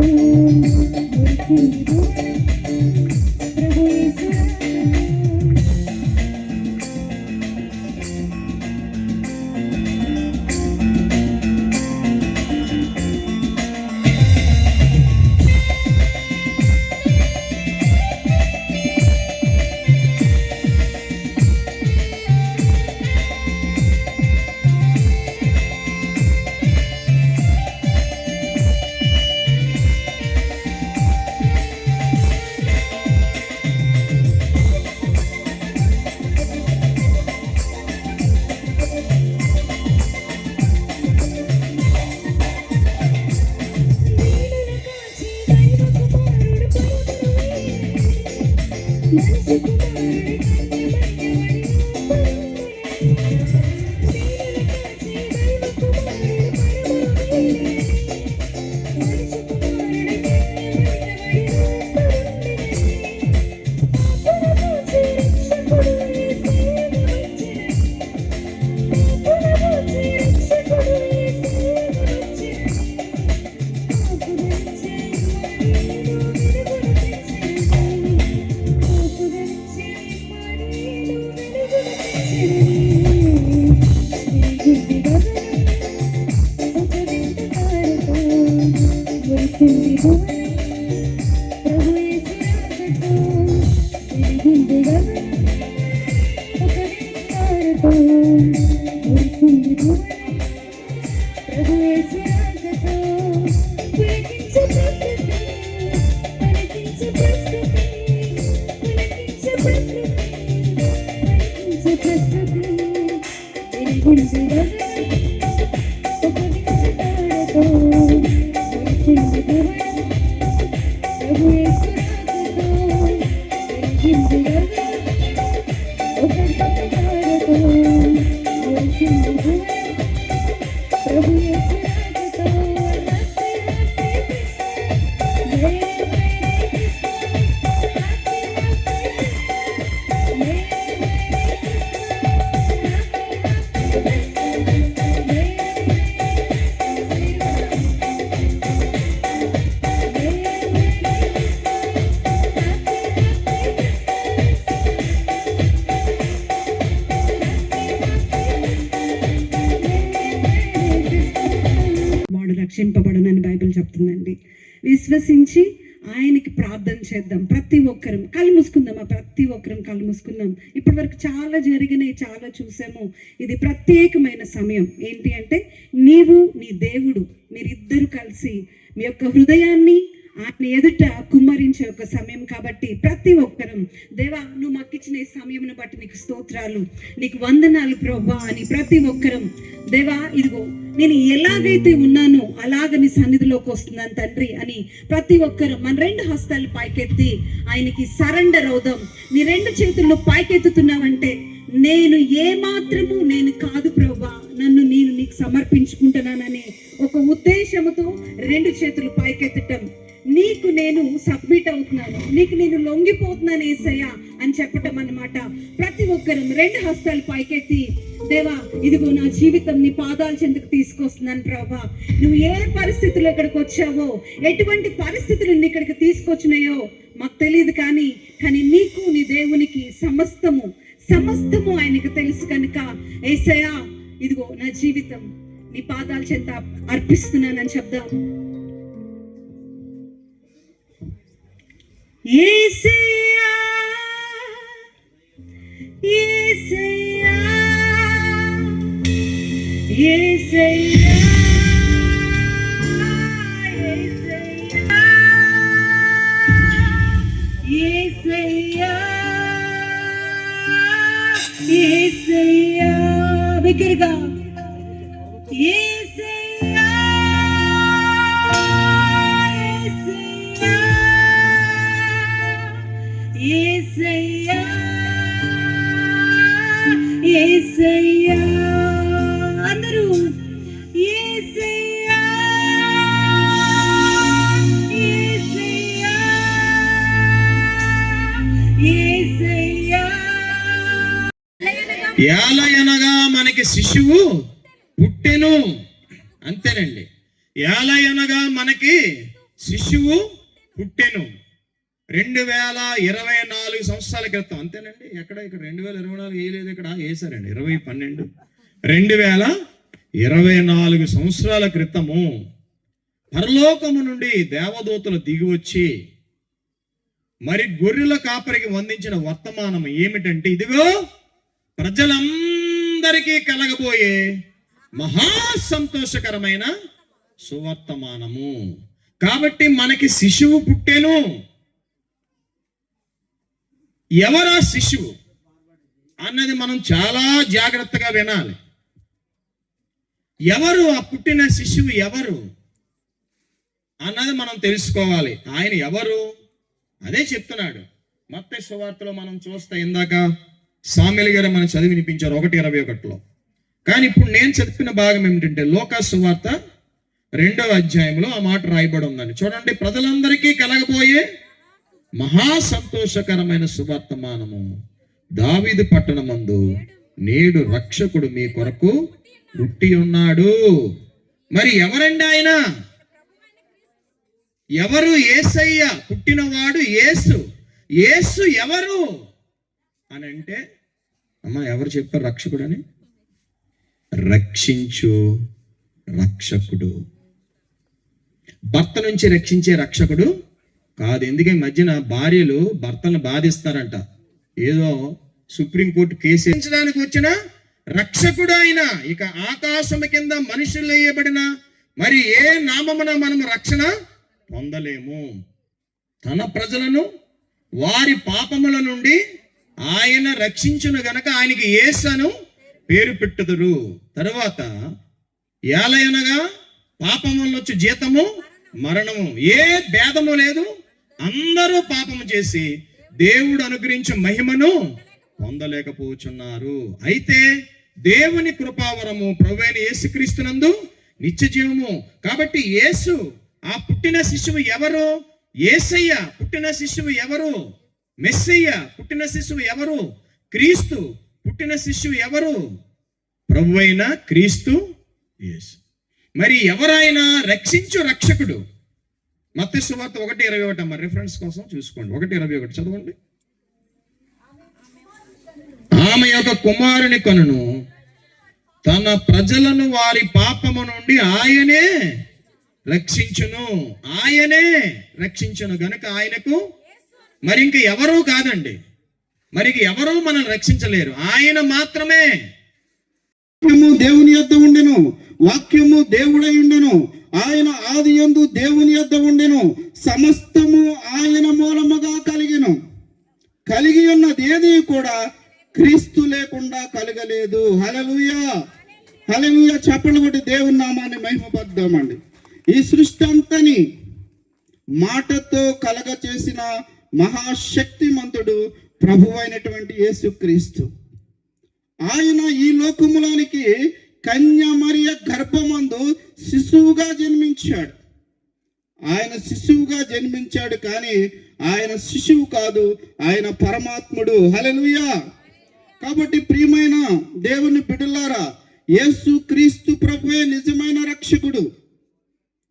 ప్రభు ప్రభు యేసురాగతో విశ్వసించి ఆయనకి ప్రార్థన చేద్దాం. ప్రతి ఒక్కరం కళ్ళు మూసుకుందాం ఆ ప్రతి ఒక్కరం కళ్ళు మూసుకుందాం. ఇప్పటి వరకు చాలా జరిగినాయి చాలా చూసాము. ఇది ప్రత్యేకమైన సమయం. ఏంటి అంటే నీవు నీ దేవుడు మీరిద్దరు కలిసి మీ యొక్క హృదయాన్ని ఆయన ఎదుట కుమ్మరించే ఒక సమయం కాబట్టి ప్రతి ఒక్కరం దేవా నువ్వు మాకిచ్చిన ఈ సమయంను బట్టి నీకు స్తోత్రాలు నీకు వందనాలు ప్రభా అని ప్రతి ఒక్కరం దేవా ఇదిగో నేను ఎలాగైతే ఉన్నానో అలాగ నీ సన్నిధిలోకి వస్తున్నాను తండ్రి అని ప్రతి ఒక్కరు మన రెండు హస్తాలు పైకెత్తి ఆయనకి సరెండర్ అవుదాం. నీ రెండు చేతుల్లో పైకెత్తుతున్నావంటే నేను ఏ మాత్రము నేను కాదు ప్రభా నన్ను నేను నీకు సమర్పించుకుంటున్నాననే ఒక ఉద్దేశముతో రెండు చేతులు పైకెత్తటం నేను సబ్మిట్ అవుతున్నాను. నీకు నేను లొంగిపోతున్నాను ఏసయ్య అని చెప్పటం అన్నమాట. ప్రతి ఒక్కరం రెండు హస్తాలు పైకెత్తి దేవా ఇదిగో నా జీవితం నీ పాదాల చెందుకు తీసుకొస్తున్నాను ప్రభా. నువ్వు ఏ పరిస్థితుల్లో ఇక్కడికి వచ్చావో ఎటువంటి పరిస్థితులు ఇక్కడికి తీసుకొచ్చినాయో మాకు తెలియదు కానీ కానీ నీకు నీ దేవునికి సమస్తము సమస్తము ఆయనకు తెలుసు కనుక ఏసయా ఇదిగో నా జీవితం నీ పాదాల చెంత అర్పిస్తున్నానని చెప్దాము. ఏసయ్యా ఏసయ్యా ఏసయ్యా రెండు వేల ఇరవై నాలుగు సంవత్సరాల క్రితం. అంతేనండి? ఎక్కడ? ఇక్కడ రెండు వేల ఇరవై నాలుగు వేయలేదు ఇక్కడ. వేసారండి ఇరవై పన్నెండు. రెండు వేల ఇరవై నాలుగు సంవత్సరాల క్రితము పరలోకము నుండి దేవదూతలు దిగి వచ్చి మరి గొర్రెల కాపరికి వందించిన వర్తమానం ఏమిటంటే ఇదిగో ప్రజలందరికీ కలగబోయే మహా సంతోషకరమైన సువర్తమానము. కాబట్టి మనకి శిశువు పుట్టెను. ఎవరా శిశువు అన్నది మనం చాలా జాగ్రత్తగా వినాలి. ఎవరు ఆ పుట్టిన శిశువు ఎవరు అన్నది మనం తెలుసుకోవాలి. ఆయన ఎవరు? అదే చెప్తున్నాడు. మత్త సువార్తలో మనం చూస్తే ఇందాక సామెల్ గారు మనం చదివి వినిపించారు ఒకటి ఇరవై ఒకటిలో. కానీ ఇప్పుడు నేను చెప్పిన భాగం ఏమిటంటే లోకా సువార్త రెండవ అధ్యాయంలో ఆ మాట రాయబడి ఉందండి. చూడండి ప్రజలందరికీ కలగబోయే మహా సంతోషకరమైన సువర్తమానము. దావీదు పట్టణమందు నేడు రక్షకుడు మీ కొరకు పుట్టి ఉన్నాడు. మరి ఎవరండి ఆయన? ఎవరు? ఏసయ్య పుట్టినవాడు యేసు. యేసు ఎవరు? అని అంటే అమ్మ ఎవరు చెప్పారు రక్షకుడు అని రక్షించు రక్షకుడు. భర్త నుంచి రక్షించే రక్షకుడు కాదు. ఎందుకే మధ్యన భార్యలు భర్తను బాధిస్తారంట. ఏదో సుప్రీంకోర్టు కేసు వేయించడానికి వచ్చిన రక్షకుడు ఆయన. ఇక ఆకాశము కింద మనుషులు వేయబడిన మరి ఏ నామమున మనం రక్షణ పొందలేము? తన ప్రజలను వారి పాపముల నుండి ఆయన రక్షించును గనక ఆయనకి ఏసను పేరు పెట్టుదురు. తరువాత ఏలయనగా పాపం వల్ల వచ్చి జీతము మరణము. ఏ భేదము లేదు. అందరూ పాపము చేసి దేవుడు అనుగ్రహించిన మహిమను పొందలేకపోతున్నారు అయితే దేవుని కృపావరము ప్రవేణ యేసుక్రీస్తునందు నిత్య జీవము. కాబట్టి యేసు ఆ పుట్టిన శిశువు ఎవరు? ఏసయ్య పుట్టిన శిశువు ఎవరు? మెస్సయ్య పుట్టిన శిశువు ఎవరు? క్రీస్తు పుట్టిన శిశువు ఎవరు? ప్రభు అయిన క్రీస్తు యేసు. మరి ఎవరైనా రక్షించు రక్షకుడు మత్తి సువార్త ఒకటి ఇరవై ఒకటి అమ్మ. రిఫరెన్స్ కోసం చూసుకోండి. ఒకటి ఇరవై ఒకటి. చదవండి. ఆమె యొక్క కుమారుని కనును తన ప్రజలను వారి పాపము నుండి ఆయనే రక్షించును. ఆయనే రక్షించును. గనుక ఆయనకు మరి ఇంక ఎవరూ కాదండి. మరి ఎవరూ మనల్ని రక్షించలేరు. ఆయన మాత్రమే. వాక్యము దేవుని యొద్ద ఉండెను. వాక్యము దేవుడై ఉండెను. ఆయన ఆది యందు దేవుని యొద్ద ఉండెను. సమస్తము ఆయన మూలముగా కలిగిను. కలిగి ఉన్నది ఏది కూడా క్రీస్తు లేకుండా కలగలేదు. హలలుయా హలలుయా చెప్పలు కొట్టి దేవుని నామాన్ని మహిమపద్దామండి ఈ సృష్టి అంతని మాటతో కలగ చేసిన మహాశక్తిమంతుడు ప్రభు అయినటువంటి యేసుక్రీస్తు. ఆయన ఈ లోకములోనికి కన్యమరియ గర్భమందు శిశువుగా జన్మించాడు. ఆయన శిశువుగా జన్మించాడు కానీ ఆయన శిశువు కాదు ఆయన పరమాత్ముడు. హలెలుయా కాబట్టి ప్రియమైన దేవుని బిడ్డలారా యేసు క్రీస్తు ప్రభువే నిజమైన రక్షకుడు.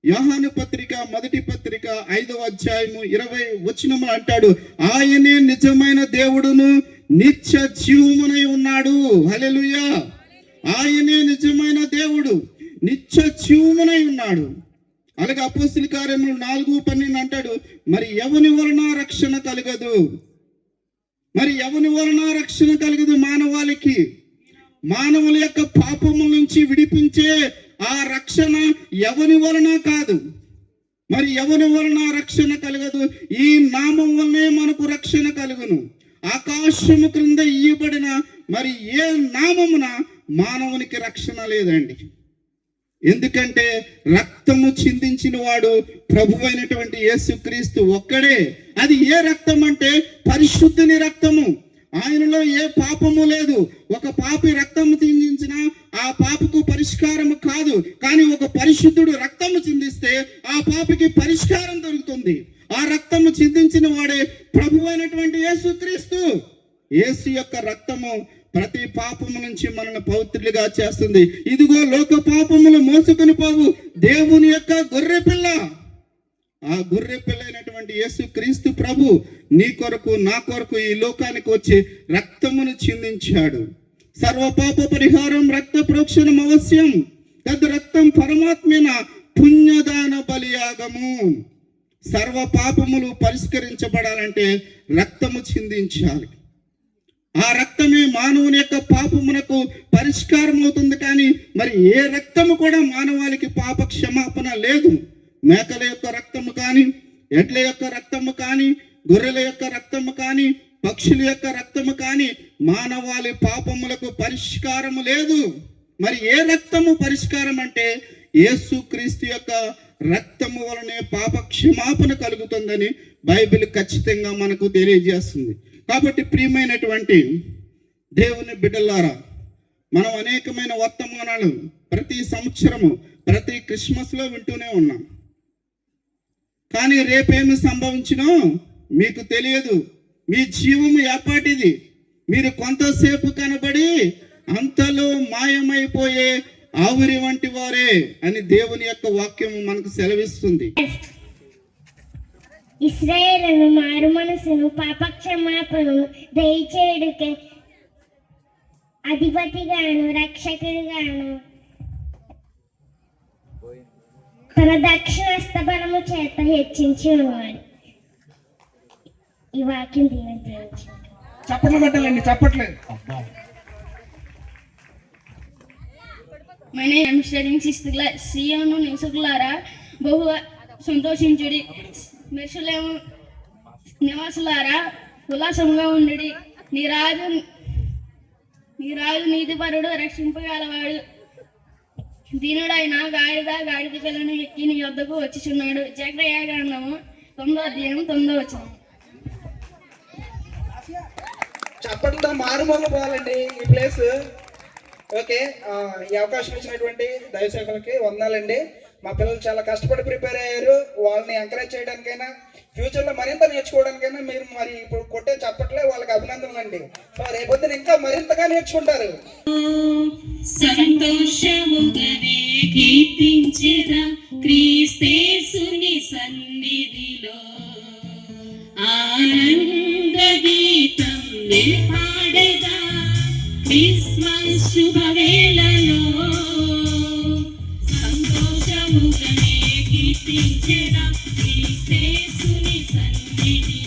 యోహాను పత్రిక మొదటి పత్రిక ఐదవ అధ్యాయము ఇరవై వచ్చినము అంటాడు ఆయనే నిజమైన దేవుడును నిత్య జీవమునై ఉన్నాడు. హలెలుయా ఆయనే నిజమైన దేవుడు. నిత్య ఉన్నాడు. అలాగే అపోస్తుల కార్యములు నాలుగు పన్నెండు అంటాడు మరి ఎవని వలన రక్షణ కలగదు? మరి ఎవని వలన రక్షణ కలగదు మానవాళికి? మానవుల యొక్క పాపముల నుంచి విడిపించే ఆ రక్షణ ఎవని వలన కాదు? మరి ఎవని వలన రక్షణ కలగదు? ఈ నామం వల్లే మనకు రక్షణ కలుగును. ఆకాశము క్రింద ఇయ్యబడిన మరి ఏ నామమున మానవునికి రక్షణ లేదండి. ఎందుకంటే రక్తము చిందించిన వాడు ప్రభు అయినటువంటి యేసుక్రీస్తు ఒక్కడే. అది ఏ రక్తం అంటే? పరిశుద్ధుని రక్తము. ఆయనలో ఏ పాపము లేదు. ఒక పాపి రక్తము చిందించిన ఆ పాపకు పరిష్కారము కాదు. కానీ ఒక పరిశుద్ధుడు రక్తము చిందిస్తే ఆ పాపికి పరిష్కారం దొరుకుతుంది. ఆ రక్తము చిందించిన వాడే ప్రభు అయినటువంటి యేసుక్రీస్తు. యేసు యొక్క రక్తము ప్రతి పాపము నుంచి మనల్ని పవిత్రులుగా చేస్తుంది. ఇదిగో లోక పాపములు మోసుకొని పోవు. దేవుని యొక్క గొర్రె పిల్ల. ఆ గొర్రె పిల్లైనటువంటి యేసు క్రీస్తు ప్రభు నీ కొరకు నా కొరకు ఈ లోకానికి వచ్చి రక్తమును చిందించాడు. సర్వపాప పరిహారం రక్త ప్రోక్షణం అవశ్యం. తద్ రక్తం పరమాత్మైన పుణ్యదాన బలియాగము. సర్వ పాపములు పరిష్కరించబడాలంటే రక్తము చిందించాలి. ఆ రక్తమే మానవుని యొక్క పాపమునకు పరిష్కారం అవుతుంది కానీ మరి ఏ రక్తము కూడా మానవాళికి పాప క్షమాపణ లేదు. మేకల యొక్క రక్తము కానీ ఎడ్ల యొక్క రక్తము కానీ గొర్రెల యొక్క రక్తము కానీ పక్షుల యొక్క రక్తము కానీ మానవాళి పాపములకు పరిష్కారము లేదు. మరి ఏ రక్తము పరిష్కారం అంటే యేసు క్రీస్తు యొక్క రక్తము వలనే పాప క్షమాపణ కలుగుతుందని బైబిల్ ఖచ్చితంగా మనకు తెలియజేస్తుంది. కాబట్టి ప్రియమైనటువంటి దేవుని బిడ్డలారా మనం అనేకమైన వర్తమానాలు ప్రతి సంవత్సరము ప్రతి క్రిస్మస్లో వింటూనే ఉన్నాం. కానీ రేపేమి సంభవించినో మీకు తెలియదు. మీ జీవము ఏపాటిది మీరు కొంతసేపు కనబడి అంతలో మాయమైపోయే ఆవిరి వంటి వారే అని దేవుని యొక్క వాక్యం మనకు సెలవిస్తుంది. ఇస్రాయేలును మారు మనసును పాపక్షమాపణను దయచేయుడికే అధిపతిగాను రక్షకుడిగాను తన దక్షిణ హస్తబలము చేత హెచ్చించి ఉన్నాడు ఈ వాక్యం దీవెన దీవించు. చప్పట్లు పెట్టాలండి చప్పట్లేదు మన ఎంస్టరింగ్ శిస్తుల సియోను నివసకులారా బహు సంతోషించుడి మెషులేము నివాసులారా ఉల్లాసంగా ఉండి నీ రాజు నీ రాజు నీతిపరుడు రక్షింపగలవాడు దీనుడైన గాడిద గాడిద పిల్లను ఎక్కి నీ వద్దకు వచ్చిచున్నాడు. జగ్రయ గ్రంథము తొమ్మిదో అధ్యాయం తొమ్మిదో వచ్చిన చప్పటితో మారుమూల పోవాలండి ఈ ప్లేస్ ఓకే ఈ అవకాశం ఇచ్చినటువంటి దైవసేవకులకి వందాలండి. మా పిల్లలు చాలా కష్టపడి ప్రిపేర్ అయ్యారు. వాళ్ళని ఎంకరేజ్ చేయడానికైనా ఫ్యూచర్లో మరింత నేర్చుకోవడానికైనా మీరు మరి ఇప్పుడు కొట్టే చప్పట్లే వాళ్ళకి అభినందనలు అండి. సో రేపొద్దున ఇంకా మరింతగా నేర్చుకుంటారు. క్రీస్తేసుని సన్నిధిలో. ఆనంద గీతం పాడేదా క్రిస్మస్ శుభవేళలో. కీర్తించెదా క్రీస్తేసుని శ్రేసుని సన్నిధి.